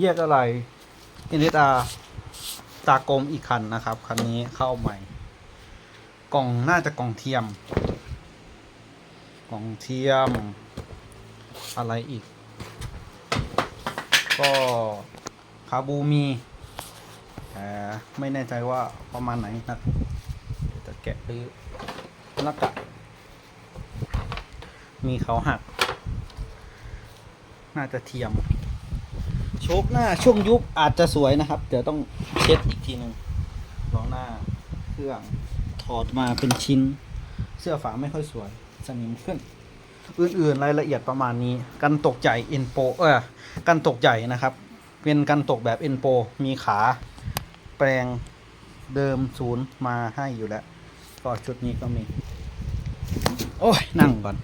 แยกอะไร NSR ตากลมอีกคันนะครับ คันนี้เข้าใหม่ กล่องน่าจะกล่องเทียม กล่องเทียม อะไรอีก ก็คาบูมีแต่ไม่แน่ใจว่าประมาณไหนนะจะแกะหรือนักกะ มีเขาหัก น่าจะเทียม โชคหน้าช่วงยุบอาจจะสวยนะครับ เดี๋ยวต้องเช็ดอีกทีหนึ่งล้อหน้าเครื่องถอดมาเป็นชิ้น เสื้อฝาไม่ค่อยสวยสนิมขึ้น อื่นๆรายละเอียดประมาณนี้ กันตกใหญ่เอ็นโปเออกันตกใหญ่นะครับ เป็นกันตกแบบเอ็นโปมีขา แปลงเดิมศูนย์มาให้อยู่แล้ว ก็ชุดนี้ก็มี โอ้ย นั่งก่อน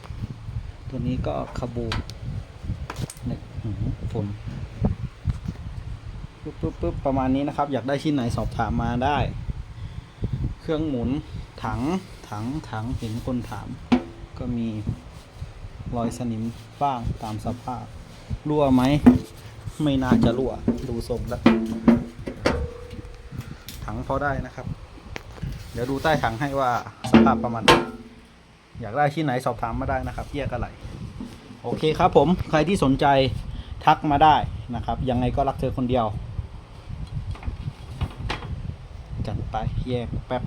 ตัวนี้ก็คาบูนี่หือฝุ่น ปึ๊บปึ๊บปึ๊บประมาณนี้นะครับ อยากได้ชิ้นไหนสอบถามมาได้ เครื่องหมุนถังถังถังเห็นคนถาม ก็มีรอยสนิมบ้างตามสภาพ รั่วไหม ไม่น่าจะรั่ว ดูทรงแล้ว ถังพอได้นะครับ เดี๋ยวดูใต้ถังให้ว่าสภาพประมาณไหนอยากได้ชิ้นไหนสอบถามมาได้นะครับแยกอะไร โอเคครับผม ใครที่สนใจทักมาได้นะครับ ยังไงก็รักเธอคนเดียว จัดไปแยกแป๊บ